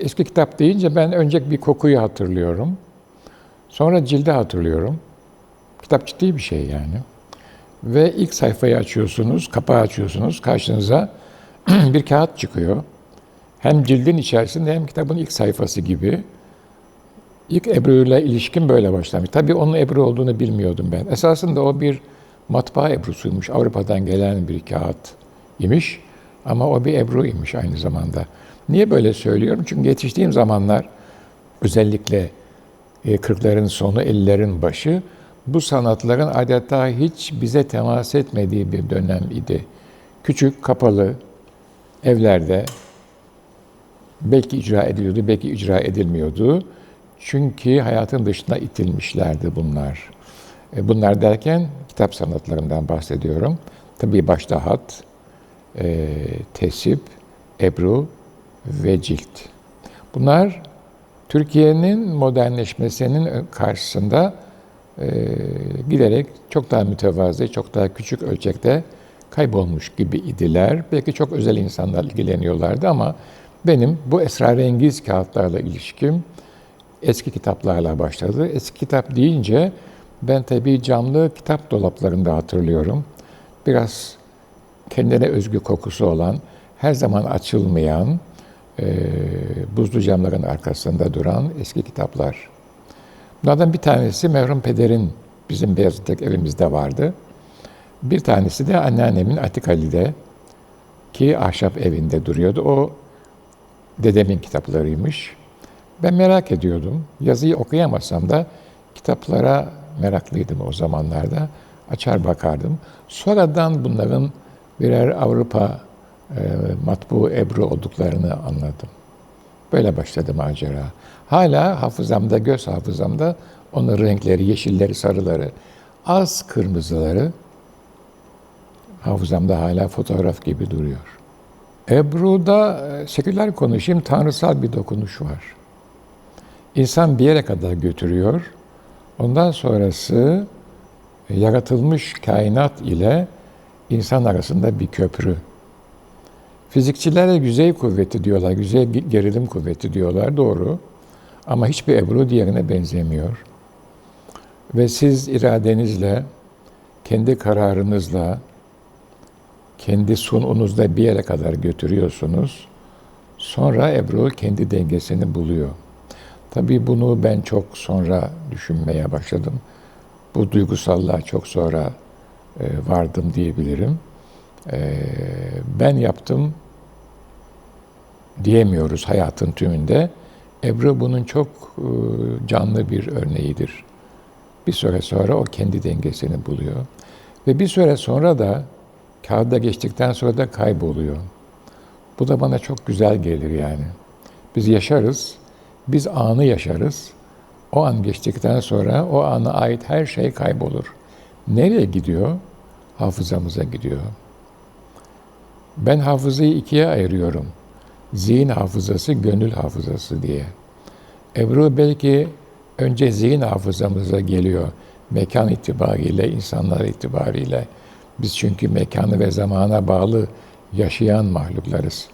eski kitap deyince ben önce bir kokuyu hatırlıyorum. Sonra cildi hatırlıyorum. Kitap ciddi bir şey yani. Ve ilk sayfayı açıyorsunuz, kapağı açıyorsunuz. Karşınıza bir kağıt çıkıyor. Hem cildin içerisinde hem kitabın ilk sayfası gibi. İlk Ebru ile ilişkim böyle başlamış. Tabii onun Ebru olduğunu bilmiyordum ben. Esasında o bir matbaa Ebrusuymuş. Avrupa'dan gelen bir kağıt imiş. Ama o bir Ebru imiş aynı zamanda. Niye böyle söylüyorum? Çünkü yetiştiğim zamanlar özellikle 40'ların sonu, 50'lerin başı bu sanatların adeta hiç bize temas etmediği bir dönem idi. Küçük, kapalı evlerde belki icra ediliyordu, belki icra edilmiyordu. Çünkü hayatın dışına itilmişlerdi bunlar. E, bunlar derken kitap sanatlarından bahsediyorum. Tabii başta hat, e, tesip, ebru ve cilt. Bunlar Türkiye'nin modernleşmesinin karşısında e, giderek çok daha mütevazı, çok daha küçük ölçekte kaybolmuş gibi idiler. Belki çok özel insanlar ilgileniyorlardı ama benim bu esrarengiz kağıtlarla ilişkim eski kitaplarla başladı. Eski kitap deyince ben tabii camlı kitap dolaplarında hatırlıyorum. Biraz kendine özgü kokusu olan, her zaman açılmayan, e, buzlu camların arkasında duran eski kitaplar. Bunlardan bir tanesi Mevrum Peder'in bizim Beyazıt'taki evimizde vardı. Bir tanesi de anneannemin Atik Ali'de ki ahşap evinde duruyordu. O dedemin kitaplarıymış. Ben merak ediyordum. Yazıyı okuyamasam da kitaplara meraklıydım o zamanlarda. Açar bakardım. Sonradan bunların birer Avrupa e, matbu ebru olduklarını anladım. Böyle başladı macera. Hala hafızamda, göz hafızamda onun renkleri, yeşilleri, sarıları, az kırmızıları hafızamda hala fotoğraf gibi duruyor. Ebru'da e, seküler konuşayım, tanrısal bir dokunuş var. İnsan bir yere kadar götürüyor. Ondan sonrası e, yaratılmış kainat ile insan arasında bir köprü. Fizikçilere yüzey kuvveti diyorlar, yüzey gerilim kuvveti diyorlar, doğru. Ama hiçbir Ebru diğerine benzemiyor. Ve siz iradenizle, kendi kararınızla, kendi sununuzda bir yere kadar götürüyorsunuz. Sonra Ebru kendi dengesini buluyor. Tabii bunu ben çok sonra düşünmeye başladım. Bu duygusallığa çok sonra e, vardım diyebilirim. E, ben yaptım diyemiyoruz hayatın tümünde. Ebru bunun çok e, canlı bir örneğidir. Bir süre sonra o kendi dengesini buluyor. Ve bir süre sonra da kağıda geçtikten sonra da kayboluyor. Bu da bana çok güzel gelir yani. Biz yaşarız, biz anı yaşarız. O an geçtikten sonra o ana ait her şey kaybolur. Nereye gidiyor? Hafızamıza gidiyor. Ben hafızayı ikiye ayırıyorum. Zihin hafızası, gönül hafızası diye. Ebru belki önce zihin hafızamıza geliyor. Mekan itibariyle, insanlar itibariyle. Biz çünkü mekanı ve zamana bağlı yaşayan mahluklarız.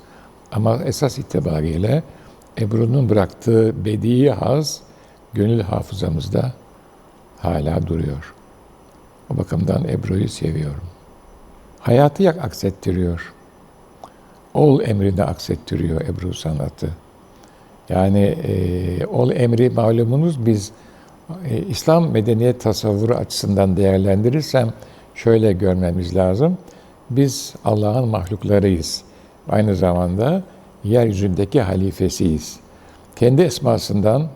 Ama esas itibariyle Ebru'nun bıraktığı bedi haz gönül hafızamızda hala duruyor. O bakımdan Ebru'yu seviyorum. Hayatı yak aksettiriyor. Ol emrini aksettiriyor Ebru sanatı. Yani e, ol emri malumunuz biz e, İslam medeniyet tasavvuru açısından değerlendirirsem şöyle görmemiz lazım. Biz Allah'ın mahluklarıyız. Aynı zamanda yeryüzündeki halifesiyiz. Kendi esmasından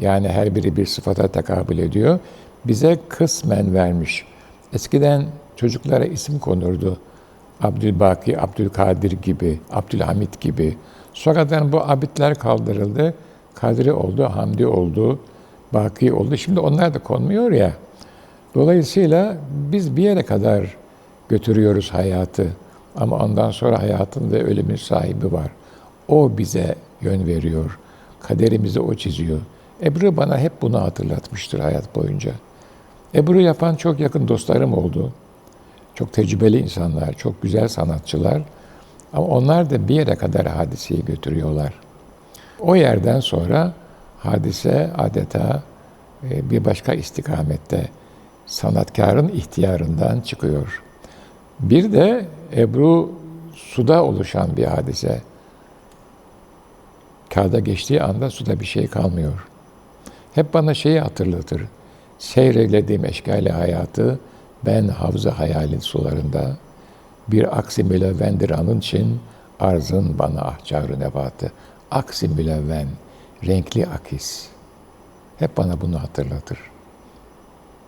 yani her biri bir sıfata tekabül ediyor. Bize kısmen vermiş. Eskiden çocuklara isim konurdu. Abdülbaki, Abdülkadir gibi, Abdülhamit gibi. Sonradan bu abidler kaldırıldı. Kadri oldu, Hamdi oldu, Baki oldu. Şimdi onlar da konmuyor ya. Dolayısıyla biz bir yere kadar götürüyoruz hayatı. Ama ondan sonra hayatın ve ölümün sahibi var. O bize yön veriyor. Kaderimizi o çiziyor. Ebru bana hep bunu hatırlatmıştır hayat boyunca. Ebru yapan çok yakın dostlarım oldu. Çok tecrübeli insanlar, çok güzel sanatçılar. Ama onlar da bir yere kadar hadiseyi götürüyorlar. O yerden sonra hadise adeta e, bir başka istikamette sanatkarın ihtiyarından çıkıyor. Bir de Ebru suda oluşan bir hadise. Kağıda geçtiği anda suda bir şey kalmıyor. Hep bana şeyi hatırlatır. Seyreylediğim eşkali hayatı ben havza hayalin sularında bir aksi mülevvendir için arzın bana ahçarı nebatı. Aksi mülevven, renkli akis. Hep bana bunu hatırlatır.